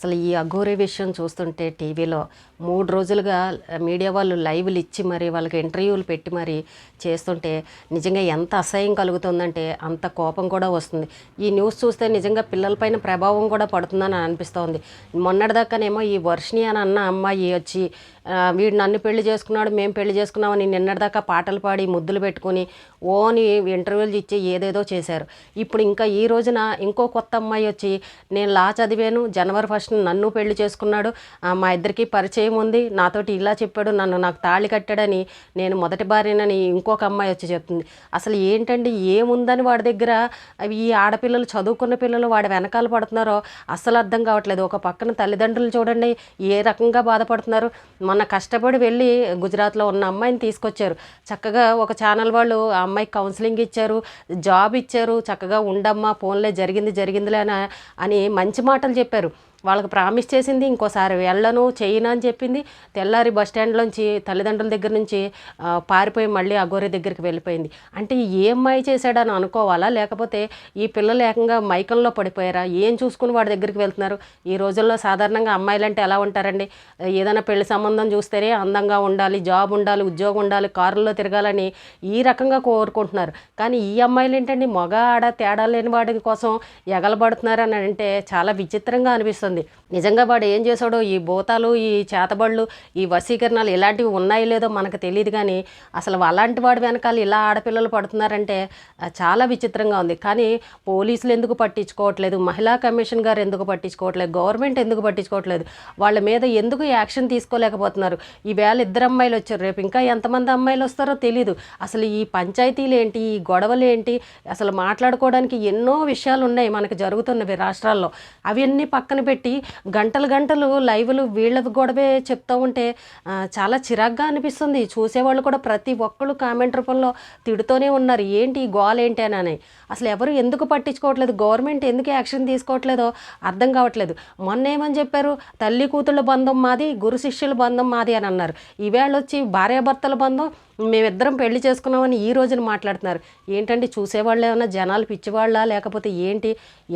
అసలు ఈ అఘోరి విషయం చూస్తుంటే టీవీలో మూడు రోజులుగా మీడియా వాళ్ళు లైవ్లు ఇచ్చి మరి వాళ్ళకి ఇంటర్వ్యూలు పెట్టి మరి చేస్తుంటే నిజంగా ఎంత అసహ్యం కలుగుతుందంటే అంత కోపం కూడా వస్తుంది. ఈ న్యూస్ చూస్తే నిజంగా పిల్లలపైన ప్రభావం కూడా పడుతుందని అనిపిస్తోంది. మొన్నటిదాకానేమో ఈ వర్షిణి అని అన్న అమ్మాయి వచ్చి వీడు నన్ను పెళ్ళి చేసుకున్నాడు మేము పెళ్ళి చేసుకున్నామని నిన్నటిదాకా పాటలు పాడి ముద్దులు పెట్టుకొని ఓని ఇంటర్వ్యూలు ఇచ్చి ఏదేదో చేశారు. ఇప్పుడు ఇంకా ఈ రోజున ఇంకో కొత్త అమ్మాయి వచ్చి నేను లా చదివాను జనవరి ఫస్ట్ నన్ను పెళ్ళి చేసుకున్నాడు. మా ఇద్దరికి పరిచయం ఉంది. నాతోటి ఇలా చెప్పాడు. నన్ను నాకు తాళి కట్టాడని నేను మొదటి భార్యనని ఇంకొక అమ్మాయి వచ్చి చెప్తుంది. అసలు ఏంటండి? ఏముందని వాడి దగ్గర? ఈ ఆడపిల్లలు చదువుకున్న పిల్లలు వాడి వెనకాల పడుతున్నారో అస్సలు అర్థం కావట్లేదు. ఒక పక్కన తల్లిదండ్రులు చూడండి ఏ రకంగా బాధపడుతున్నారు. మొన్న కష్టపడి వెళ్ళి గుజరాత్లో ఉన్న అమ్మాయిని తీసుకొచ్చారు. చక్కగా ఒక ఛానల్ వాళ్ళు ఆ అమ్మాయికి కౌన్సిలింగ్ ఇచ్చారు జాబ్ ఇచ్చారు. చక్కగా ఉండమ్మా ఫోన్లే జరిగింది జరిగిందిలే అని మంచి మాటలు చెప్పారు. వాళ్ళకి ప్రామిస్ చేసింది ఇంకోసారి వెళ్ళను చేయను అని చెప్పింది. తెల్లారి బస్ స్టాండ్లోంచి తల్లిదండ్రుల దగ్గర నుంచి పారిపోయి మళ్ళీ అగోరి దగ్గరికి వెళ్ళిపోయింది. అంటే ఏ అమ్మాయి చేశాడని అనుకోవాలా? లేకపోతే ఈ పిల్లలు ఏకంగా మైకంలో పడిపోయారా? ఏం చూసుకుని వాడి దగ్గరికి వెళ్తున్నారు? ఈ రోజుల్లో సాధారణంగా అమ్మాయిలు అంటే ఎలా ఉంటారండి? ఏదైనా పెళ్ళి సంబంధం చూస్తేనే అందంగా ఉండాలి జాబ్ ఉండాలి ఉద్యోగం ఉండాలి కారుల్లో తిరగాలని ఈ రకంగా కోరుకుంటున్నారు. కానీ ఈ అమ్మాయిలు ఏంటండి? మగ ఆడ తేడా లేని వాడి కోసం ఎగలబడుతున్నారు అని అంటే చాలా విచిత్రంగా అనిపిస్తుంది. నిజంగా వాడు ఏం చేశాడో ఈ భూతాలు ఈ చేతబళ్ళు ఈ వశీకరణాలు ఇలాంటివి ఉన్నాయో లేదో మనకు తెలియదు కానీ అసలు అలాంటి వాడి వెనకాల ఇలా ఆడపిల్లలు పడుతున్నారంటే చాలా విచిత్రంగా ఉంది. కానీ పోలీసులు ఎందుకు పట్టించుకోవట్లేదు? మహిళా కమిషన్ గారు ఎందుకు పట్టించుకోవట్లేదు? గవర్నమెంట్ ఎందుకు పట్టించుకోవట్లేదు? వాళ్ళ మీద ఎందుకు యాక్షన్ తీసుకోలేకపోతున్నారు? ఈవేళ ఇద్దరు అమ్మాయిలు వచ్చారు. రేపు ఇంకా ఎంతమంది అమ్మాయిలు వస్తారో తెలీదు. అసలు ఈ పంచాయతీలు ఏంటి? ఈ గొడవలు ఏంటి? అసలు మాట్లాడుకోవడానికి ఎన్నో విషయాలు ఉన్నాయి మనకు జరుగుతున్నవి రాష్ట్రాల్లో. అవన్నీ పక్కన పెట్టి గంటలు గంటలు లైవ్లు వీళ్ళది గొడవే చెప్తూ ఉంటే చాలా చిరాగ్గా అనిపిస్తుంది. చూసేవాళ్ళు కూడా ప్రతి ఒక్కళ్ళు కామెంట్ రూపంలో తిడుతూనే ఉన్నారు. ఏంటి ఈ గోల ఏంటి అని అసలు ఎవరు ఎందుకు పట్టించుకోవట్లేదు? గవర్నమెంట్ ఎందుకు యాక్షన్ తీసుకోవట్లేదో అర్థం కావట్లేదు. మొన్న ఏమని చెప్పారు? తల్లి కూతుళ్ళ బంధం మాది గురు శిష్యుల బంధం మాది అని అన్నారు. ఈవేళ వచ్చి భార్యాభర్తల బంధం మేమిద్దరం పెళ్ళి చేసుకున్నామని ఈ రోజున మాట్లాడుతున్నారు. ఏంటంటే చూసేవాళ్ళు ఏమన్నా జనాలు పిచ్చివాళ్ళ? లేకపోతే ఏంటి?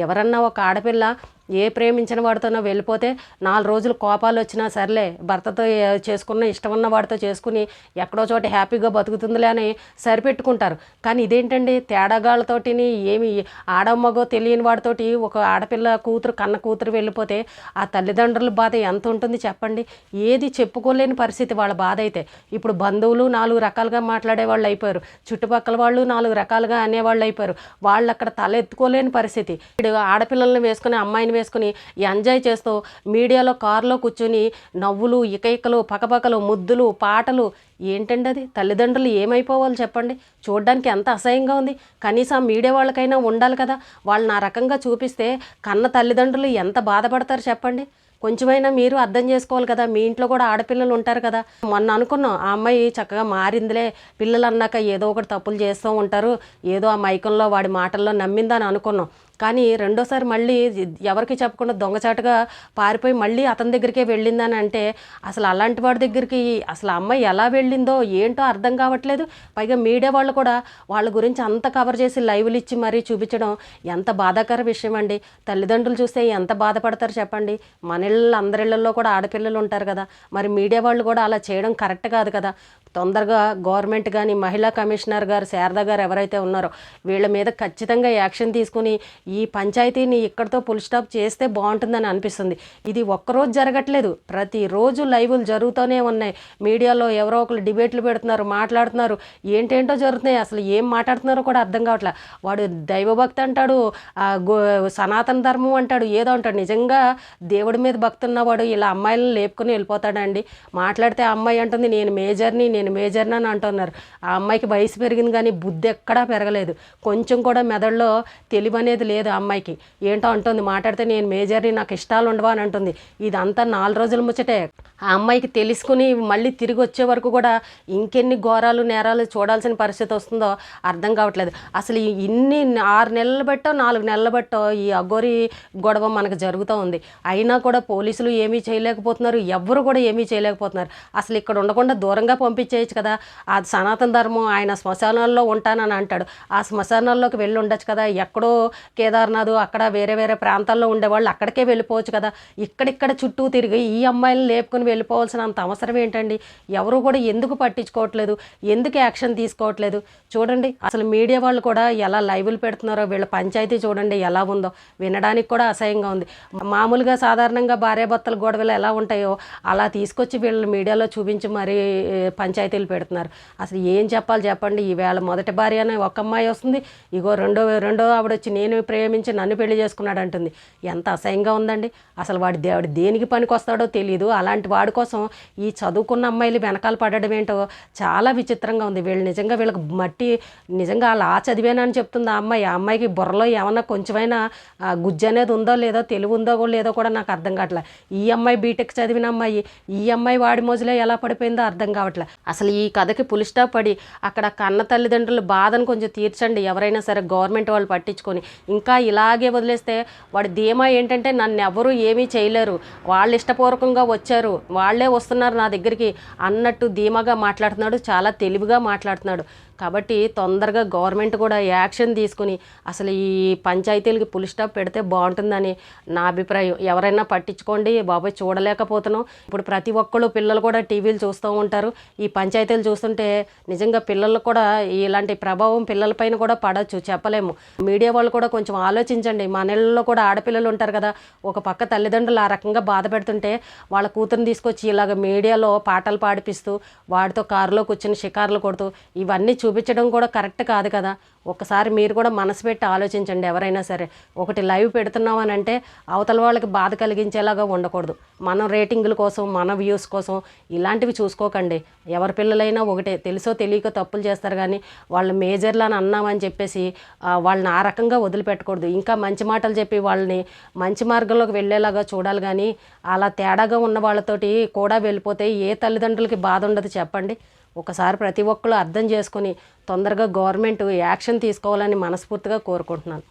ఎవరన్నా ఒక ఆడపిల్ల ఏ ప్రేమించిన వాడితోనో వెళ్ళిపోతే నాలుగు రోజులు కోపాలు వచ్చినా సర్లే భర్తతో చేసుకున్న ఇష్టం ఉన్న వాడితో చేసుకుని ఎక్కడో చోట హ్యాపీగా బతుకుతుందిలే అని సరిపెట్టుకుంటారు. కానీ ఇదేంటండి? తేడాగాళ్ళతోటిని ఏమి ఆడమ్మగో తెలియని వాడితోటి ఒక ఆడపిల్ల కూతురు కన్న కూతురు వెళ్ళిపోతే ఆ తల్లిదండ్రుల బాధ ఎంత ఉంటుంది చెప్పండి? ఏది చెప్పుకోలేని పరిస్థితి వాళ్ళ బాధ అయితే. ఇప్పుడు బంధువులు నాలుగు రకాలుగా మాట్లాడే వాళ్ళు అయిపోయారు. చుట్టుపక్కల వాళ్ళు నాలుగు రకాలుగా అనేవాళ్ళు అయిపోయారు. వాళ్ళు అక్కడ తల ఎత్తుకోలేని పరిస్థితి. ఇప్పుడు ఆడపిల్లల్ని వేసుకుని అమ్మాయిని వేసుకుని ఎంజాయ్ చేస్తూ మీడియాలో కారులో కూర్చుని నవ్వులు ఇకైకలు పకపకలు ముద్దులు పాటలు. ఏంటండి అది? తల్లిదండ్రులు ఏమైపోవాలి చెప్పండి? చూడడానికి ఎంత అసహ్యంగా ఉంది. కనీసం మీడియా వాళ్ళకైనా ఉండాలి కదా. వాళ్ళు నా రకంగా చూపిస్తే కన్న తల్లిదండ్రులు ఎంత బాధపడతారు చెప్పండి? కొంచెమైనా మీరు అర్థం చేసుకోవాలి కదా. మీ ఇంట్లో కూడా ఆడపిల్లలు ఉంటారు కదా. మొన్న అనుకున్నాం ఆ అమ్మాయి చక్కగా మారిందిలే పిల్లలు అన్నాక ఏదో ఒకటి తప్పులు చేస్తూ ఉంటారు. ఏదో ఆ మైకంలో వాడి మాటల్లో నమ్మిందని అనుకున్నాం. కానీ రెండోసారి మళ్ళీ ఎవరికి చెప్పకుండా దొంగచాటుగా పారిపోయి మళ్ళీ అతని దగ్గరికే వెళ్ళిందని అంటే అసలు అలాంటి వాడి దగ్గరికి అసలు అమ్మాయి ఎలా వెళ్ళిందో ఏంటో అర్థం కావట్లేదు. పైగా మీడియా వాళ్ళు కూడా వాళ్ళ గురించి అంత కవర్ చేసి లైవ్లు ఇచ్చి మరీ చూపించడం ఎంత బాధాకర విషయం అండి. తల్లిదండ్రులు చూస్తే ఎంత బాధపడతారు చెప్పండి. మన ఇళ్ళ అందరిళ్ళల్లో కూడా ఆడపిల్లలు ఉంటారు కదా. మరి మీడియా వాళ్ళు కూడా అలా చేయడం కరెక్ట్ కాదు కదా. తొందరగా గవర్నమెంట్ కానీ మహిళా కమిషనర్ గారు శారద గారు ఎవరైతే ఉన్నారో వీళ్ళ మీద ఖచ్చితంగా యాక్షన్ తీసుకుని ఈ పంచాయతీని ఇక్కడితో ఫుల్ స్టాప్ చేస్తే బాగుంటుందని అనిపిస్తుంది. ఇది ఒక్కరోజు జరగట్లేదు. ప్రతిరోజు లైవ్లు జరుగుతూనే ఉన్నాయి. మీడియాలో ఎవరో ఒకరు డిబేట్లు పెడుతున్నారు మాట్లాడుతున్నారు. ఏంటేంటో జరుగుతున్నాయి. అసలు ఏం మాట్లాడుతున్నారో కూడా అర్థం కావట్లే. వాడు దైవభక్తి అంటాడు సనాతన ధర్మం అంటాడు ఏదో అంటాడు. నిజంగా దేవుడి మీద భక్తున్నవాడు ఇలా అమ్మాయిలను లేపుకొని వెళ్ళిపోతాడండి. మాట్లాడితే అమ్మాయి అంటుంది నేను మేజర్ని నేను నేను మేజర్ని అని అంటున్నారు. ఆ అమ్మాయికి వయసు పెరిగింది కానీ బుద్ధి ఎక్కడా పెరగలేదు. కొంచెం కూడా మెదడులో తెలివి అనేది లేదు ఆ అమ్మాయికి. ఏంటో అంటుంది మాట్లాడితే నేను మేజర్ని నాకు ఇష్టాలు ఉండవా అని అంటుంది. ఇదంతా నాలుగు రోజుల ముచ్చటే. ఆ అమ్మాయికి తెలుసుకుని మళ్ళీ తిరిగి వచ్చే వరకు కూడా ఇంకెన్ని ఘోరాలు నేరాలు చూడాల్సిన పరిస్థితి వస్తుందో అర్థం కావట్లేదు. అసలు ఇన్ని ఆరు నెలలు బట్టో నాలుగు నెలలు బట్టో ఈ అఘోరి గొడవ మనకు జరుగుతూ ఉంది. అయినా కూడా పోలీసులు ఏమీ చేయలేకపోతున్నారు. ఎవ్వరు కూడా ఏమీ చేయలేకపోతున్నారు. అసలు ఇక్కడ ఉండకుండా దూరంగా పంపించే చేయొచ్చు కదా. ఆ సనాతన ధర్మం ఆయన శ్మశానాల్లో ఉంటానని అంటాడు. ఆ శ్మశానాల్లోకి వెళ్ళి ఉండొచ్చు కదా. ఎక్కడో కేదార్నాథ్ అక్కడ వేరే వేరే ప్రాంతాల్లో ఉండేవాళ్ళు అక్కడికే వెళ్ళిపోవచ్చు కదా. ఇక్కడిక్కడ చుట్టూ తిరిగి ఈ అమ్మాయిలను లేపుకొని వెళ్ళిపోవాల్సినంత అవసరం ఏంటండి? ఎవరు కూడా ఎందుకు పట్టించుకోవట్లేదు? ఎందుకు యాక్షన్ తీసుకోవట్లేదు? చూడండి అసలు మీడియా వాళ్ళు కూడా ఎలా లైవ్లు పెడుతున్నారో వీళ్ళ పంచాయతీ చూడండి ఎలా ఉందో. వినడానికి కూడా అసహ్యంగా ఉంది. మామూలుగా సాధారణంగా భార్యాభర్తల గొడవలు ఎలా ఉంటాయో అలా తీసుకొచ్చి వీళ్ళు మీడియాలో చూపించి మరీ పంచాయతీ పంచాయతీలు పెడుతున్నారు. అసలు ఏం చెప్పాలి చెప్పండి? ఈవేళ మొదటి భార్య అనే ఒక అమ్మాయి వస్తుంది. ఇగో రెండో రెండో ఆవిడ వచ్చి నేను ప్రేమించి నన్ను పెళ్ళి చేసుకున్నాడు అంటుంది ఎంత అసహ్యంగా ఉందండి. అసలు వాడి దేవుడు దేనికి పనికొస్తాడో తెలియదు అలాంటి వాడి కోసం ఈ చదువుకున్న అమ్మాయిలు వెనకాల పడడం ఏంటో చాలా విచిత్రంగా ఉంది. వీళ్ళు నిజంగా వీళ్ళకి మట్టి నిజంగా వాళ్ళు ఆ చదివేనని చెప్తుంది ఆ అమ్మాయి. ఆ అమ్మాయికి బుర్రలో ఏమన్నా కొంచెమైనా గుజ్జు అనేది ఉందో లేదో తెలివి ఉందో లేదో కూడా నాకు అర్థం కావట్లే. ఈ అమ్మాయి బీటెక్ చదివిన అమ్మాయి ఈ అమ్మాయి వాడి మోజులో ఎలా పడిపోయిందో అర్థం కావట్లే. అసలు ఈ కథకి పులిస్టాప్ పడి అక్కడ కన్న తల్లిదండ్రుల బాధను కొంచెం తీర్చండి. ఎవరైనా సరే గవర్నమెంట్ వాళ్ళు పట్టించుకొని ఇంకా ఇలాగే వదిలేస్తే వాడి ధీమా ఏంటంటే నన్ను ఎవరూ ఏమీ చేయలేరు. వాళ్ళు ఇష్టపూర్వకంగా వచ్చారు. వాళ్ళే వస్తున్నారు నా దగ్గరికి అన్నట్టు ధీమాగా మాట్లాడుతున్నాడు. చాలా తెలివిగా మాట్లాడుతున్నాడు. కాబట్టి తొందరగా గవర్నమెంట్ కూడా యాక్షన్ తీసుకుని అసలు ఈ పంచాయతీలకి పులి స్టాప్ పెడితే బాగుంటుందని నా అభిప్రాయం. ఎవరైనా పట్టించుకోండి బాబాయ్ చూడలేకపోతున్నాం. ఇప్పుడు ప్రతి ఒక్కళ్ళు పిల్లలు కూడా టీవీలు చూస్తూ ఉంటారు. ఈ పంచాయతీలు చూస్తుంటే నిజంగా పిల్లలు కూడా ఇలాంటి ప్రభావం పిల్లలపైన కూడా పడవచ్చు చెప్పలేము. మీడియా వాళ్ళు కూడా కొంచెం ఆలోచించండి. మన ఇళ్ళలో కూడా ఆడపిల్లలు ఉంటారు కదా ఒక పక్క తల్లిదండ్రులు ఆ రకంగా బాధ పెడుతుంటే వాళ్ళ కూతురుని తీసుకొచ్చి ఇలాగ మీడియాలో పాటలు పాడిపిస్తూ వాడితో కారులో కూర్చుని షికార్లు కొడుతూ ఇవన్నీ చూపించడం కూడా కరెక్ట్ కాదు కదా. ఒకసారి మీరు కూడా మనసు పెట్టి ఆలోచించండి ఎవరైనా సరే. ఒకటి లైవ్ పెడుతున్నాం అని అంటే అవతల వాళ్ళకి బాధ కలిగించేలాగా ఉండకూడదు. మన రేటింగుల కోసం మన వ్యూస్ కోసం ఇలాంటివి చూసుకోకండి. ఎవరి పిల్లలైనా ఒకటే తెలుసో తెలియక తప్పులు చేస్తారు కానీ వాళ్ళు మేజర్లు అని అన్నామని చెప్పేసి వాళ్ళని ఆ రకంగా వదిలిపెట్టకూడదు. ఇంకా మంచి మాటలు చెప్పి వాళ్ళని మంచి మార్గంలోకి వెళ్ళేలాగా చూడాలి కానీ అలా తేడాగా ఉన్న వాళ్ళతోటి కూడా వెళ్ళిపోతే ఏ తల్లిదండ్రులకి బాధ ఉండదు చెప్పండి. ఒకసారి ప్రతి ఒక్కరు అర్థం చేసుకొని తొందరగా గవర్నమెంట్ యాక్షన్ తీసుకోవాలని మనస్ఫూర్తిగా కోరుకుంటున్నాను.